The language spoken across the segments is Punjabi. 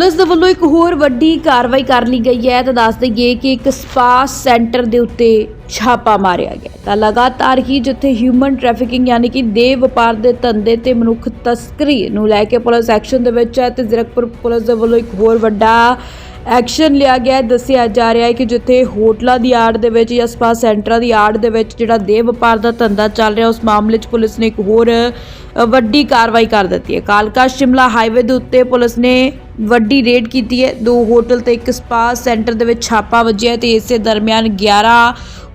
ਪੁਲਿਸ ਦੇ ਵੱਲੋਂ ਇੱਕ ਹੋਰ ਵੱਡੀ ਕਾਰਵਾਈ ਕਰ ਲਈ ਗਈ ਹੈ ਤਾਂ ਦੱਸ ਦਈਏ ਕਿ ਇੱਕ ਸਪਾ ਸੈਂਟਰ ਦੇ ਉੱਤੇ ਛਾਪਾ ਮਾਰਿਆ ਗਿਆ ਤਾਂ ਲਗਾਤਾਰ ਹੀ ਜਿੱਥੇ ਹਿਊਮਨ ਟ੍ਰੈਫਿਕਿੰਗ ਯਾਨੀ ਕਿ ਦੇਹ ਵਪਾਰ ਦੇ ਧੰਦੇ ਤੇ ਮਨੁੱਖ ਤਸਕਰੀ ਨੂੰ ਲੈ ਕੇ ਪੁਲਿਸ ਐਕਸ਼ਨ ਦੇ ਵਿੱਚ ਹੈ ਤੇ ਜ਼ੀਰਕਪੁਰ ਪੁਲਿਸ ਦੇ ਵੱਲੋਂ ਇੱਕ ਹੋਰ ਵੱਡਾ ਐਕਸ਼ਨ ਲਿਆ ਗਿਆ ਦੱਸਿਆ ਜਾ ਰਿਹਾ ਹੈ ਕਿ ਜਿੱਥੇ ਹੋਟਲਾਂ ਦੀ ਆੜ ਦੇ ਵਿੱਚ ਜਾਂ ਸਪਾ ਸੈਂਟਰਾਂ ਦੀ ਆੜ ਦੇ ਵਿੱਚ ਜਿਹੜਾ ਦੇਹ ਵਪਾਰ ਦਾ ਧੰਦਾ ਚੱਲ ਰਿਹਾ, ਉਸ ਮਾਮਲੇ 'ਚ ਪੁਲਿਸ ਨੇ ਇੱਕ ਹੋਰ ਵੱਡੀ ਕਾਰਵਾਈ ਕਰ ਦਿੱਤੀ ਹੈ। ਕਾਲਕਾ ਸ਼ਿਮਲਾ ਹਾਈਵੇ ਦੇ ਉੱਤੇ ਪੁਲਿਸ ਨੇ ਵੱਡੀ ਰੇਡ ਕੀਤੀ ਹੈ। ਦੋ ਹੋਟਲ ਤੇ ਇੱਕ ਸਪਾ ਸੈਂਟਰ ਦੇ ਵਿੱਚ ਛਾਪਾ ਵੱਜਿਆ ਹੈ ਤੇ ਇਸੇ ਦਰਮਿਆਨ 11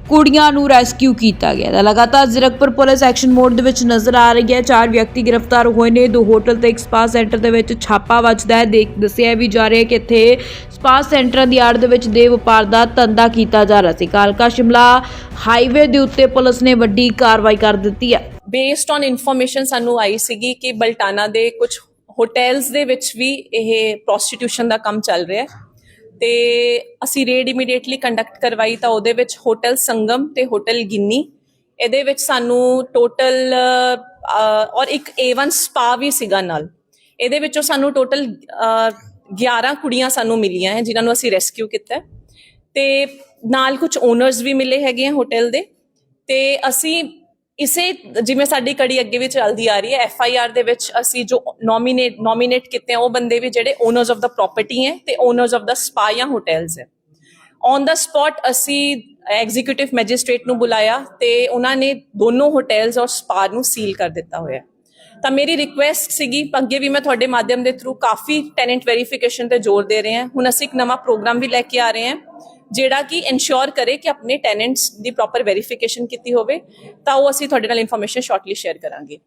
ਕੁੜੀਆਂ ਨੂੰ ਰੈਸਕਿਊ ਕੀਤਾ ਗਿਆ। ਹੈ ਲਗਾਤਾਰ ਜ਼ੀਰਕਪੁਰ ਪੁਲਿਸ ਐਕਸ਼ਨ ਮੋਡ ਦੇ ਵਿੱਚ ਨਜ਼ਰ ਆ ਰਹੀ ਹੈ। ਚਾਰ ਵਿਅਕਤੀ ਗ੍ਰਿਫਤਾਰ ਹੋਏ ਨੇ। ਦੋ ਹੋਟਲ ਤੇ ਇੱਕ ਸਪਾ ਸੈਂਟਰ ਦੇ ਵਿੱਚ ਛਾਪਾ ਵੱਜਦਾ ਹੈ। ਦੇਖ ਦੱਸਿਆ ਵੀ ਜਾ ਰਿਹਾ ਹੈ ਕਿ ਇੱਥੇ ਸਪਾ ਸੈਂਟਰਾਂ ਦੀ ਆੜ ਦੇ ਵਿੱਚ ਦੇ ਵਪਾਰ ਦਾ ਧੰਦਾ ਕੀਤਾ ਜਾ ਰਿਹਾ ਸੀ। ਕਾਲਕਾ ਸ਼ਿਮਲਾ ਹਾਈਵੇ ਦੇ ਉੱਤੇ ਪੁਲਿਸ ਨੇ ਵੱਡੀ ਕਾਰਵਾਈ ਕਰ ਦਿੱਤੀ ਹੈ। ਬੇਸਡ ਔਨ ਇਨਫੋਰਮੇਸ਼ਨ ਸਾਨੂੰ ਆਈ ਸੀਗੀ ਕਿ ਬਲਟਾਨਾ ਦੇ ਕੁਝ ਹੋਟਲਸ ਦੇ ਵਿੱਚ ਵੀ ਇਹ ਪ੍ਰੋਸਟੀਟਿਊਸ਼ਨ ਦਾ ਕੰਮ ਚੱਲ ਰਿਹਾ ਹੈ। ਤੇ ਅਸੀਂ ਰੇਡ ਇਮੀਡੀਏਟਲੀ ਕੰਡਕਟ ਕਰਵਾਈ ਤਾਂ ਉਹਦੇ ਵਿੱਚ ਹੋਟਲ ਸੰਗਮ ਤੇ ਹੋਟਲ ਗਿੰਨੀ। ਇਹਦੇ ਵਿੱਚ ਸਾਨੂੰ ਟੋਟਲ ਔਰ ਇੱਕ A1 ਸਪਾ ਵੀ ਸੀਗਾ ਨਾਲ। ਇਹਦੇ ਵਿੱਚੋਂ ਸਾਨੂੰ ਟੋਟਲ 11 ਕੁੜੀਆਂ ਸਾਨੂੰ ਮਿਲੀਆਂ ਹੈ, ਜਿਨ੍ਹਾਂ ਨੂੰ ਅਸੀਂ ਰੈਸਕਿਊ ਕੀਤਾ ਹੈ। ਤੇ ਨਾਲ ਕੁਝ ਓਨਰਸ ਵੀ ਮਿਲੇ ਹੈਗੇ ਆ ਹੋਟਲ ਦੇ। ਤੇ ਅਸੀਂ ਇਸੇ ਜਿਵੇਂ ਸਾਡੀ ਕੜੀ ਅੱਗੇ ਵੀ ਚੱਲਦੀ ਆ ਰਹੀ ਹੈ ਐਫ ਆਈ ਆਰ ਦੇ ਵਿੱਚ ਅਸੀਂ ਜੋ ਨੋਮੀਨੇਟ ਨੋਮੀਨੇਟ ਕੀਤੇ ਆ, ਉਹ ਬੰਦੇ ਵੀ ਜਿਹੜੇ ਓਨਰਸ ਆਫ ਦਾ ਪ੍ਰਾਪਰਟੀ ਹੈ ਤੇ ਓਨਰਸ ਆਫ ਦਾ ਸਪਾ ਜਾਂ ਹੋਟਲਸ ਹੈ। ਔਨ ਦਾ ਸਪੌਟ ਅਸੀਂ ਐਗਜ਼ੀਕਿਊਟਿਵ ਮੈਜਿਸਟ੍ਰੇਟ ਨੂੰ ਬੁਲਾਇਆ ਤੇ ਉਹਨਾਂ ਨੇ ਦੋਨੋਂ ਹੋਟਲਸ ਔਰ ਸਪਾ ਨੂੰ ਸੀਲ ਕਰ ਦਿੱਤਾ ਹੋਇਆ। ਤਾਂ ਮੇਰੀ ਰਿਕੁਐਸਟ ਸੀਗੀ, ਅੱਗੇ ਵੀ ਮੈਂ ਤੁਹਾਡੇ ਮਾਧਿਅਮ ਦੇ ਥਰੂ ਕਾਫੀ ਟੈਨੈਂਟ ਵੈਰੀਫਿਕੇਸ਼ਨ ਤੇ ਜ਼ੋਰ ਦੇ ਰਹੇ। ਹਾਂ ਹੁਣ ਅਸੀਂ ਇੱਕ ਨਵਾਂ ਪ੍ਰੋਗਰਾਮ ਵੀ ਲੈ ਕੇ ਆ ਰਹੇ ਹਾਂ। ਜਿਹੜਾ ਕਿ ਇਨਸ਼ੋਰ ਕਰੇ ਕਿ ਆਪਣੇ ਟੈਨੈਂਟਸ ਦੀ ਪ੍ਰੋਪਰ ਵੈਰੀਫਿਕੇਸ਼ਨ ਕੀਤੀ ਹੋਵੇ, ਤਾਂ ਉਹ ਅਸੀਂ ਤੁਹਾਡੇ ਨਾਲ ਇਨਫੋਰਮੇਸ਼ਨ ਸ਼ਾਰਟਲੀ ਸ਼ੇਅਰ ਕਰਾਂਗੇ।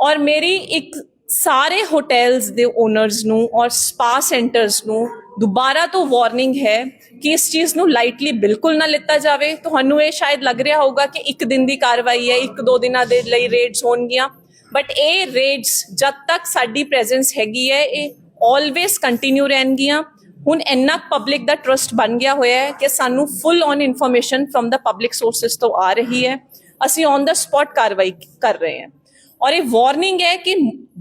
ਔਰ ਮੇਰੀ ਇੱਕ ਸਾਰੇ ਹੋਟਲਸ ਦੇ ਓਨਰਸ ਨੂੰ ਔਰ ਸਪਾ ਸੈਂਟਰਸ ਨੂੰ ਦੁਬਾਰਾ ਤੋਂ ਵਾਰਨਿੰਗ ਹੈ ਕਿ ਇਸ ਚੀਜ਼ ਨੂੰ ਲਾਈਟਲੀ ਬਿਲਕੁਲ ਨਾ ਲਿੱਤਾ ਜਾਵੇ। ਤੁਹਾਨੂੰ ਇਹ ਸ਼ਾਇਦ ਲੱਗ ਰਿਹਾ ਹੋਊਗਾ ਕਿ ਇੱਕ ਦਿਨ ਦੀ ਕਾਰਵਾਈ ਹੈ, ਇੱਕ ਦੋ ਦਿਨਾਂ ਦੇ ਲਈ ਰੇਡਸ ਹੋਣਗੀਆਂ। ਬਟ ਇਹ ਰੇਡਸ ਜਦ ਤੱਕ ਸਾਡੀ ਪ੍ਰੈਜ਼ੈਂਸ ਹੈਗੀ ਹੈ, ਇਹ ਆਲਵੇਸ ਕੰਟੀਨਿਊ ਰਹਿਣਗੀਆਂ। ਹੁਣ ਇੰਨਾ ਪਬਲਿਕ ਦਾ ਟਰਸਟ ਬਣ ਗਿਆ ਹੋਇਆ ਹੈ ਕਿ ਸਾਨੂੰ full on information from the public sources ਤੋਂ ਆ ਰਹੀ ਹੈ। ਅਸੀਂ ਔਨ ਦਾ ਸਪੌਟ ਕਾਰਵਾਈ ਕਰ ਰਹੇ ਹਾਂ। ਔਰ ਇਹ ਵਾਰਨਿੰਗ ਹੈ ਕਿ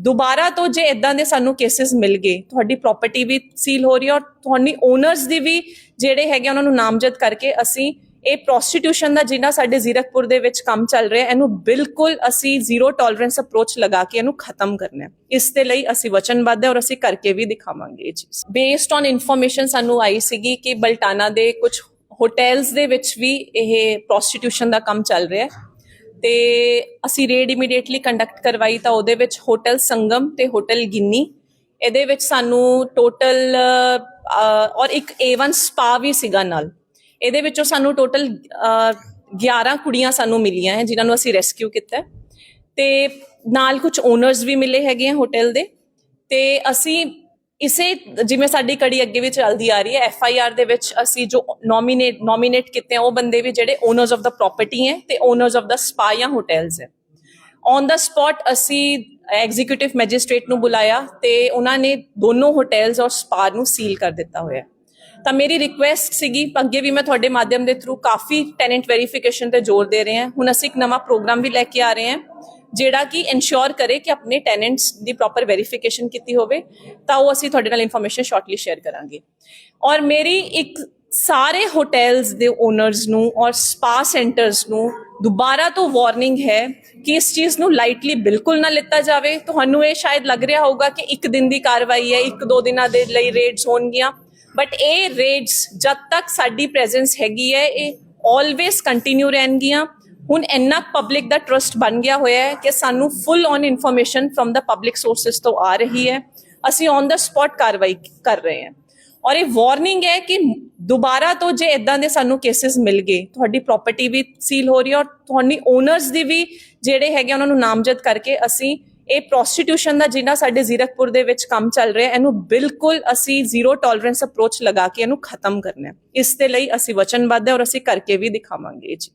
ਦੁਬਾਰਾ ਤੋਂ ਜੇ ਇਦਾਂ ਦੇ ਸਾਨੂੰ ਕੇਸਿਸ ਮਿਲ ਗਏ, ਤੁਹਾਡੀ ਪ੍ਰਾਪਰਟੀ ਵੀ ਸੀਲ ਹੋ ਰਹੀ ਹੈ ਔਰ ਤੁਹਾਡੀ ਓਨਰਸ ਦੀ ਵੀ ਜਿਹੜੇ ਹੈਗੇ ਉਹਨਾਂ ਨੂੰ ਨਾਮਜ਼ਦ ਕਰਕੇ ਅਸੀਂ ਇਹ ਪ੍ਰੋਸਟੀਟਿਊਸ਼ਨ ਦਾ ਜਿਹੜਾ ਸਾਡੇ ਜ਼ੀਰਕਪੁਰ ਦੇ ਵਿੱਚ ਕੰਮ ਚੱਲ ਰਿਹਾ, ਇਹਨੂੰ ਬਿਲਕੁਲ ਅਸੀਂ ਜ਼ੀਰੋ ਟੋਲਰੈਂਸ ਅਪਰੋਚ ਲਗਾ ਕੇ ਇਹਨੂੰ ਖਤਮ ਕਰਨਾ ਹੈ। ਇਸ ਦੇ ਲਈ ਅਸੀਂ ਵਚਨਬੱਧ ਹੈ ਔਰ ਅਸੀਂ ਕਰਕੇ ਵੀ ਦਿਖਾਵਾਂਗੇ ਇਹ ਚੀਜ਼। ਬੇਸਡ ਔਨ ਇਨਫੋਰਮੇਸ਼ਨ ਸਾਨੂੰ ਆਈ ਸੀਗੀ ਕਿ ਬਲਟਾਨਾ ਦੇ ਕੁਝ ਹੋਟਲਸ ਦੇ ਵਿੱਚ ਵੀ ਇਹ ਪ੍ਰੋਸਟੀਟਿਊਸ਼ਨ ਦਾ ਕੰਮ ਚੱਲ ਰਿਹਾ ਹੈ। ਤੇ ਅਸੀਂ ਰੇਡ ਇਮੀਡੀਏਟਲੀ ਕੰਡਕਟ ਕਰਵਾਈ ਤਾਂ ਉਹਦੇ ਵਿੱਚ ਹੋਟਲ ਸੰਗਮ ਤੇ ਹੋਟਲ ਗਿੰਨੀ। ਇਹਦੇ ਵਿੱਚ ਸਾਨੂੰ ਟੋਟਲ ਔਰ ਇੱਕ A1 ਸਪਾ ਵੀ ਸੀਗਾ ਨਾਲ। ਇਹਦੇ ਵਿੱਚੋਂ ਸਾਨੂੰ ਟੋਟਲ 11 ਕੁੜੀਆਂ ਸਾਨੂੰ ਮਿਲੀਆਂ ਹੈ, ਜਿਨ੍ਹਾਂ ਨੂੰ ਅਸੀਂ ਰੈਸਕਿਊ ਕੀਤਾ ਹੈ। ਤੇ ਨਾਲ ਕੁਝ ਓਨਰਸ ਵੀ ਮਿਲੇ ਹੈਗੇ ਆ ਹੋਟਲ ਦੇ। ਤੇ ਅਸੀਂ ਇਸੇ, ਜਿਵੇਂ ਸਾਡੀ ਕੜੀ ਅੱਗੇ ਵੀ ਚੱਲਦੀ ਆ ਰਹੀ ਹੈ ਐਫ ਆਈ ਆਰ ਦੇ ਵਿੱਚ ਅਸੀਂ ਜੋ ਨੋਮੀਨੇਟ ਨੋਮੀਨੇਟ ਕੀਤੇ ਆ, ਉਹ ਬੰਦੇ ਵੀ ਜਿਹੜੇ ਓਨਰਸ ਆਫ ਦਾ ਪ੍ਰਾਪਰਟੀ ਹੈ ਤੇ ਓਨਰਸ ਆਫ ਦਾ ਸਪਾ ਜਾਂ ਹੋਟਲਸ ਹੈ। ਔਨ ਦਾ ਸਪੌਟ ਅਸੀਂ ਐਗਜ਼ੀਕਿਊਟਿਵ ਮੈਜਿਸਟ੍ਰੇਟ ਨੂੰ ਬੁਲਾਇਆ ਤੇ ਉਹਨਾਂ ਨੇ ਦੋਨੋਂ ਹੋਟਲਸ ਔਰ ਸਪਾ ਨੂੰ ਸੀਲ ਕਰ ਦਿੱਤਾ ਹੋਇਆ ਤਾਂ ਮੇਰੀ ਰਿਕੁਐਸਟ ਸੀਗੀ, ਅੱਗੇ ਵੀ ਮੈਂ ਤੁਹਾਡੇ ਮਾਧਿਅਮ ਦੇ ਥਰੂ ਕਾਫੀ ਟੈਨੈਂਟ ਵੈਰੀਫਿਕੇਸ਼ਨ ਤੇ ਜ਼ੋਰ ਦੇ ਰਹੇ ਹਾਂ। ਹੁਣ ਅਸੀਂ ਇੱਕ ਨਵਾਂ ਪ੍ਰੋਗਰਾਮ ਵੀ ਲੈ ਕੇ ਆ ਰਹੇ ਹਾਂ, ਜਿਹੜਾ ਕਿ ਇਨਸ਼ੋਰ ਕਰੇ ਕਿ ਆਪਣੇ ਟੈਨੈਂਟਸ ਦੀ ਪ੍ਰੋਪਰ ਵੈਰੀਫਿਕੇਸ਼ਨ ਕੀਤੀ ਹੋਵੇ, ਤਾਂ ਉਹ ਅਸੀਂ ਤੁਹਾਡੇ ਨਾਲ ਇਨਫੋਰਮੇਸ਼ਨ ਸ਼ਾਰਟਲੀ ਸ਼ੇਅਰ ਕਰਾਂਗੇ। ਔਰ ਮੇਰੀ ਇੱਕ ਸਾਰੇ ਹੋਟਲਸ ਦੇ ਓਨਰਸ ਨੂੰ ਔਰ ਸਪਾ ਸੈਂਟਰਸ ਨੂੰ ਦੁਬਾਰਾ ਤੋਂ ਵਾਰਨਿੰਗ ਹੈ ਕਿ ਇਸ ਚੀਜ਼ ਨੂੰ ਲਾਈਟਲੀ ਬਿਲਕੁਲ ਨਾ ਲਿੱਤਾ ਜਾਵੇ। ਤੁਹਾਨੂੰ ਇਹ ਸ਼ਾਇਦ ਲੱਗ ਰਿਹਾ ਹੋਊਗਾ ਕਿ ਇੱਕ ਦਿਨ ਦੀ ਕਾਰਵਾਈ ਹੈ, ਇੱਕ ਦੋ ਦਿਨਾਂ ਦੇ ਲਈ ਰੇਡਸ ਹੋਣਗੀਆਂ। ਬਟ ਇਹ ਰੇਡਸ ਜਦ ਤੱਕ ਸਾਡੀ ਪ੍ਰੈਜ਼ੈਂਸ ਹੈਗੀ ਹੈ, ਇਹ ਆਲਵੇਸ ਕੰਟੀਨਿਊ ਰਹਿਣਗੀਆਂ। ਹੁਣ ਇੰਨਾ ਪਬਲਿਕ ਦਾ ਟਰਸਟ ਬਣ ਗਿਆ ਹੋਇਆ ਹੈ ਕਿ ਸਾਨੂੰ full on information from the public sources ਤੋਂ ਆ ਰਹੀ ਹੈ। ਅਸੀਂ ਔਨ ਦਾ ਸਪੌਟ ਕਾਰਵਾਈ ਕਰ ਰਹੇ ਹਾਂ। ਔਰ ਇਹ ਵਾਰਨਿੰਗ ਹੈ ਕਿ ਦੁਬਾਰਾ ਤੋਂ ਜੇ ਇਦਾਂ ਦੇ ਸਾਨੂੰ ਕੇਸਿਸ ਮਿਲ ਗਏ, ਤੁਹਾਡੀ ਪ੍ਰਾਪਰਟੀ ਵੀ ਸੀਲ ਹੋ ਰਹੀ ਹੈ ਔਰ ਤੁਹਾਡੀ ਓਨਰਸ ਦੀ ਵੀ ਜਿਹੜੇ ਹੈਗੇ ਉਹਨਾਂ ਨੂੰ ਨਾਮਜ਼ਦ ਕਰਕੇ ਅਸੀਂ ਇਹ ਪ੍ਰੋਸਟੀਟਿਊਸ਼ਨ ਦਾ ਜਿਹੜਾ ਸਾਡੇ ਜ਼ੀਰਕਪੁਰ ਦੇ ਵਿੱਚ ਕੰਮ ਚੱਲ ਰਿਹਾ, ਇਹਨੂੰ ਬਿਲਕੁਲ ਅਸੀਂ ਜ਼ੀਰੋ ਟੋਲਰੈਂਸ ਅਪਰੋਚ ਲਗਾ ਕੇ ਇਹਨੂੰ ਖਤਮ ਕਰਨਾ ਹੈ। ਇਸ ਦੇ ਲਈ ਅਸੀਂ ਵਚਨਬੱਧ ਹੈ ਔਰ ਅਸੀਂ ਕਰਕੇ ਵੀ ਦਿਖਾਵਾਂਗੇ ਇਹ ਚੀਜ਼।